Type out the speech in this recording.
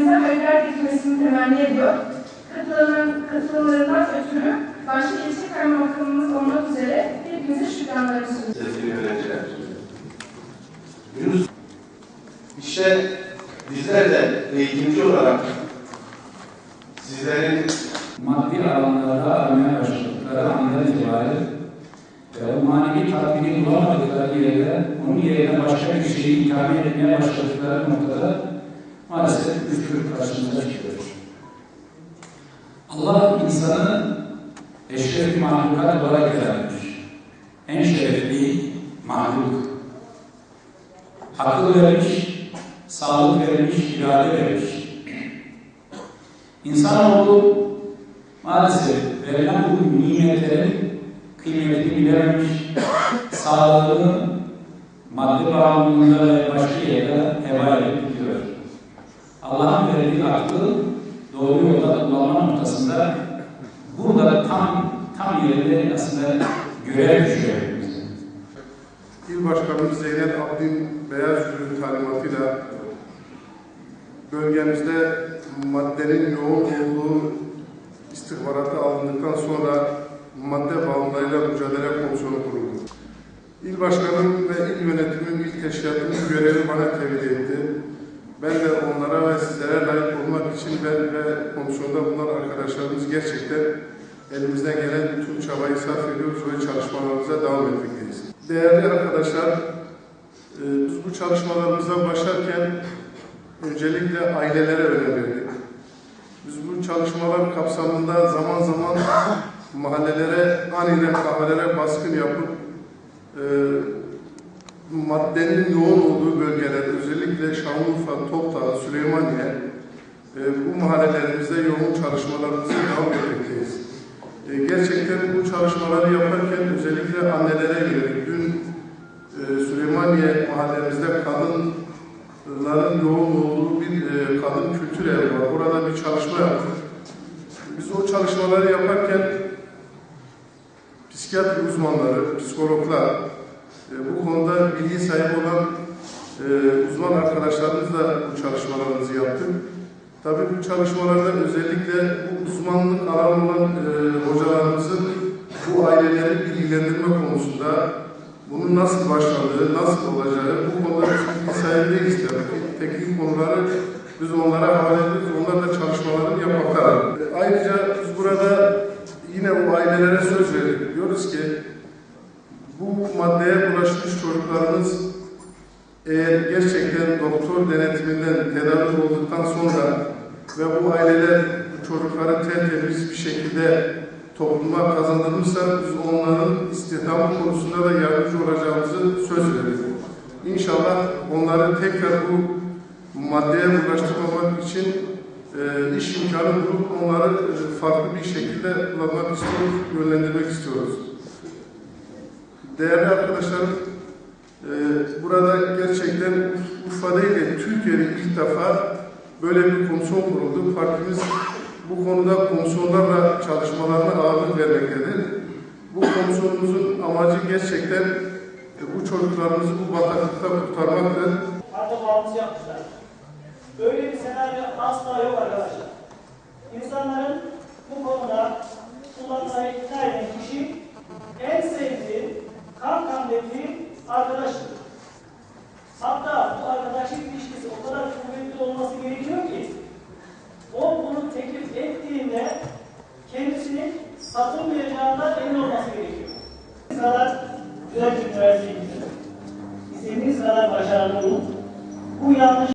ülkemize hayırlar getirmesini temenni ediyor. Katılımların, katılımlarından ötürü başta ilçe kaymakamımız olmak üzere hepinize şükranlarımı sunuyorum. sevgili öğrenciler. Yunus, işte bizler de eğitimci olarak sizlerin maddi alanlarda aramaya başladıkları andan itibaren ve o manevi tatmini bulamadıkları yerde onun yerine başka bir şeyi ikame etmeye başladıkları noktada maalesef üçlük karşımıza çıkıyor. Allah insanı eşref mahlukat olarak yaratmış. En şerefli mahluk. Akıl vermiş, sağlık vermiş, irade vermiş. İnsanoğlu maalesef verilen bu nimetlerin kıymetini bilememiş, sağlığını madde bağımlılığında ve başka yerde heba edip. Allah'ın verdiği aklı doğru yolda kullanma noktasında burada tam tam yerinde aslında görev düşüyor. İl Başkanımız Zeynep Abdin Beyazgül'ün talimatıyla bölgemizde maddenin yoğun olduğu istihbaratı alındıktan sonra madde bağımlılığıyla mücadele komisyonu kuruldu. İl Başkanım ve il yönetimin ilk teşkilatının görevi bana tevdi etti. Ben de onlara ve sizlere layık olmak için ben ve komisyonda bulunan arkadaşlarımız gerçekten elimizden gelen bütün çabayı sarf ediyoruz ve çalışmalarımıza devam etmekteyiz. Değerli arkadaşlar, e, biz bu çalışmalarımıza başlarken öncelikle ailelere önem verdik. Biz bu çalışmalar kapsamında zaman zaman mahallelere, aniden kahvelere baskın yapıp e, maddenin yoğun olduğu bölgeler, özellikle Şanlıurfa, Topdağ, Süleymaniye, e, bu mahallelerimizde yoğun çalışmalarımızı devam etmekteyiz. E, gerçekten bu çalışmaları yaparken özellikle annelere yönelik dün e, Süleymaniye mahallemizde kadınların yoğun olduğu bir e, kadın kültür evi var. Orada bir çalışma yaptık. Biz o çalışmaları yaparken psikiyatri uzmanları, psikologlar, bu konuda bilgi sahibi olan e, uzman arkadaşlarımızla bu çalışmalarımızı yaptık. Tabii bu çalışmalarda özellikle bu uzmanlık alanı olan e, hocalarımızın bu aileleri bilgilendirme konusunda bunun nasıl başladığı, nasıl olacağı, bu konuda bilgi sahibi değiliz tabii ki. Teknik konuları biz onlara havale ediyoruz, onlar da çalışmalarını yapmaktalar. E, ayrıca biz burada yine bu ailelere söz verdik. Diyoruz ki bu maddeye bulaşmış çocuklarımız eğer gerçekten doktor denetiminden tedavi olduktan sonra ve bu aileler bu çocukları tertemiz bir şekilde topluma kazandırmışsa biz onların istihdam konusunda da yardımcı olacağımızı söz verdik. İnşallah onları tekrar bu maddeye bulaştırmamak için e, iş imkanı bulup onları e, farklı bir şekilde kullanmak istiyoruz, yönlendirmek istiyoruz. Değerli arkadaşlarım, burada gerçekten Urfa değil de Türkiye'de ilk defa böyle bir komisyon kuruldu. Partimiz bu konuda komisyonlarla çalışmalarına ağırlık vermektedir. Bu komisyonumuzun amacı gerçekten e, bu çocuklarımızı bu bataklıkta kurtarmaktır. Arka bağımlısı yapmışlar. Böyle bir senaryo asla yok arkadaşlar. İnsanların bu konuda kullanmayı ikna eden kişi en sevdiği, kan kan dediği arkadaştır. Hatta bu arkadaşlık ilişkisi o kadar kuvvetli olması gerekiyor ki o bunu teklif ettiğinde kendisini satılmayacağından emin olması gerekiyor. Kadar güzel bir üniversiteye gidin. İstediğiniz kadar başarılı olun. Bu yanlış